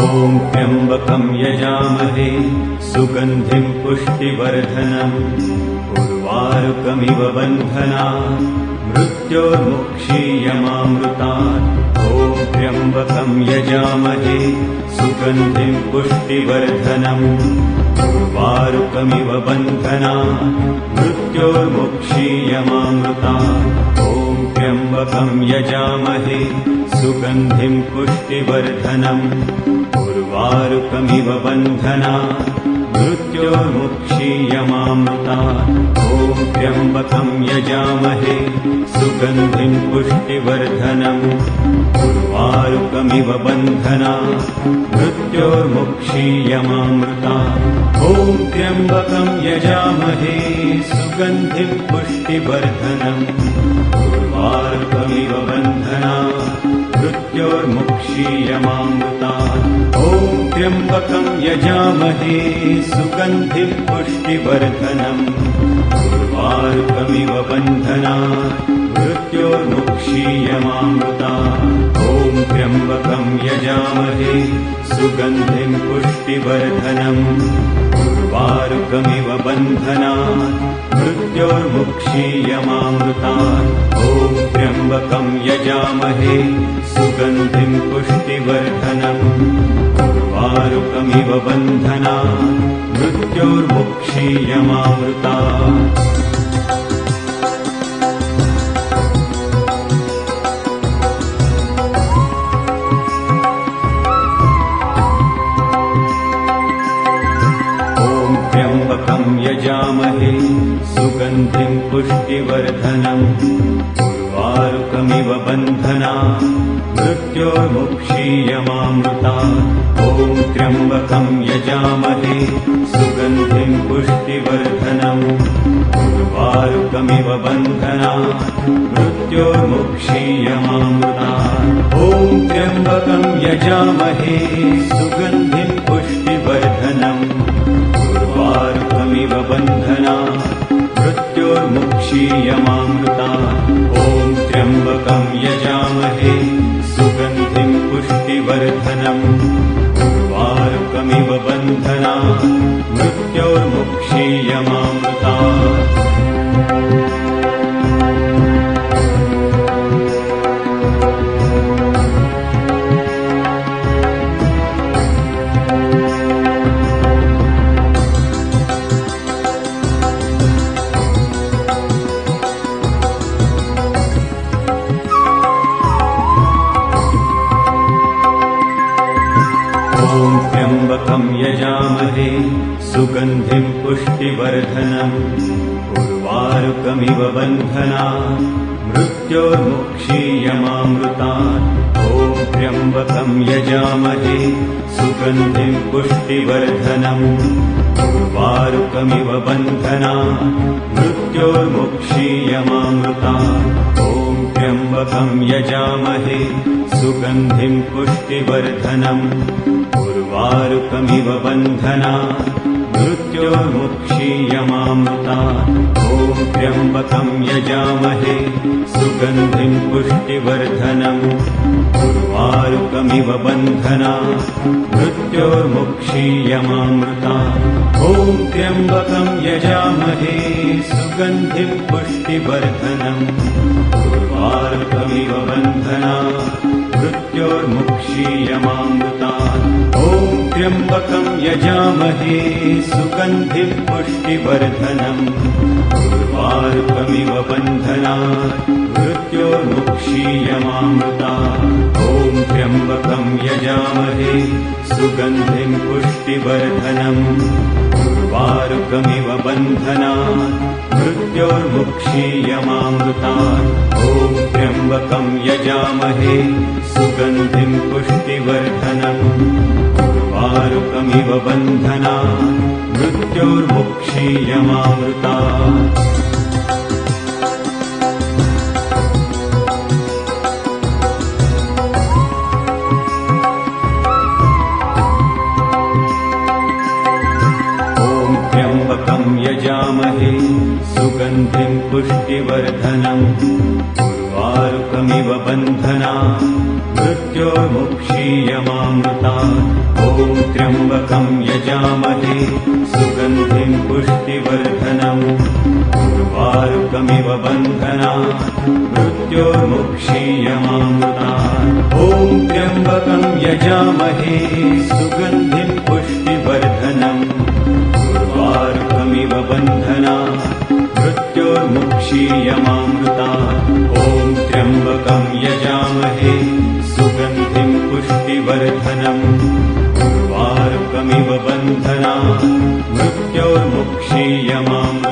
ॐ त्र्यम्बकं यजामहे सुगन्धिं पुष्टिवर्धनम्। उर्वारुकमिव बन्धना मृत्योर्मुक्षीयमामृतात् ॐ त्र्यम्बकं यजामहे सुगन्धिं पुष्टिवर्धनम्। उर्वारुकमिव बन्धना मृत्योर्मुक्षीयमामृतात् ॐ त्र्यम्बकं यजामहे सुगन्धिं पुष्टिवर्धनम् उर्वारुकमिव बन्धना मृत्योर्मुक्षीयमामृता ॐ त्र्यम्बकं यजामहे सुगन्धिं पुष्टिवर्धनम् उर्वारुकमिव बन्धना मृत्योर्मुक्षीयमामृता ॐ त्र्यम्बकं यजामहे सुगन्धिं पुष्टिवर्धनम् उर्वारुकमिव बन्धना मृत्योर्मुक्षीयमामृता। ॐ त्र्यम्बकं यजामहे सुगन्धिं पुष्टिवर्धनम् उर्वारुकमिव बन्धना मृत्योर्मुक्षीयमामृता। ॐ त्र्यम्बकं यजामहे सुगन्धिं पुष्टिवर्धनम् उर्वारुकमिव बन्धना ॐ त्र्यम्बकं यजामहे सुगन्धिं पुष्टिवर्धनम्। उर्वारुकमिव बन्धना मृत्योर्मुक्षीयमामृता यजामहे सुगन्धिं पुष्टिवर्धनम् उर्वारुकमिव बन्धना मृत्योर्मुक्षीयमामृता ॐ त्र्यम्बकं यजामहे सुगन्धिं पुष्टिवर्धनम् उर्वारुकमिव बन्धना मृत्योर्मुक्षीयमामृता ॐ त्र्यम्बकं यजामहे सुगन्धिं मृत्योर्मुक्षीयमामृता। ॐ त्र्यम्बकं यजामहे सुगन्धिं पुष्टिवर्धनम् उर्वारुकमिव बन्धना मृत्योर्मुक्षीयमामृतात्। ॐ त्र्यम्बकं यजामहे। सुगन्धिं पुष्टिवर्धनम्। उर्वारुकमिव बन्धना मृत्योर्मुक्षीयमामृतात्। ॐ त्र्यम्बकं यजामहे। सुगन्धिं पुष्टिवर्धनम्। उर्वारुकमिव बन्धना मृत्योर्मुक्षीयमामृता ॐ त्र्यम्बकं यजामहे सुगन्धिं पुष्टिवर्धनम् उर्वारुकमिव बन्धना मृत्योर्मुक्षीयमामृता। ॐ त्र्यम्बकं यजामहे सुगन्धिं पुष्टिवर्धनम् उर्वारुकमिव बन्धना मृत्योर्मुक्षीयमामृता त्र्यम्बकं यजामहे सुगन्धिं पुष्टिवर्धनम् उर्वारुकमिव बन्धना मृत्योर्मुक्षीयमामृता। ॐ त्र्यम्बकं यजामहे सुगन्धिं पुष्टिवर्धनम् उर्वारुकमिव बन्धना मृत्योर्मुक्षीयमामृता। ॐ त्र्यम्बकं यजामहे सुगन्धिं पुष्टिवर्धनम् उर्वारुकमिव बन्धना मृत्योर्मुक्षीयमामृता ॐ त्र्यम्बकं यजामहे सुगन्धिं पुष्टिवर्धनम् उर्वा उर्वारुकमिव बन्धना मृत्योर्मुक्षीयमामृता। ॐ त्र्यम्बकं यजामहे सुगन्धिं पुष्टिवर्धनम् उर्वारुकमिव बन्धना मृत्योर्मुक्षीयमामृता। ॐ त्र्यम्बकं यजामहे सुगन्धिं क्षीयमामृता ॐ त्र्यम्बकं यजामहे सुगन्धिं पुष्टिवर्धनम्। उर्वारुकमिव बन्धना मृत्योर्मुक्षीयमामृता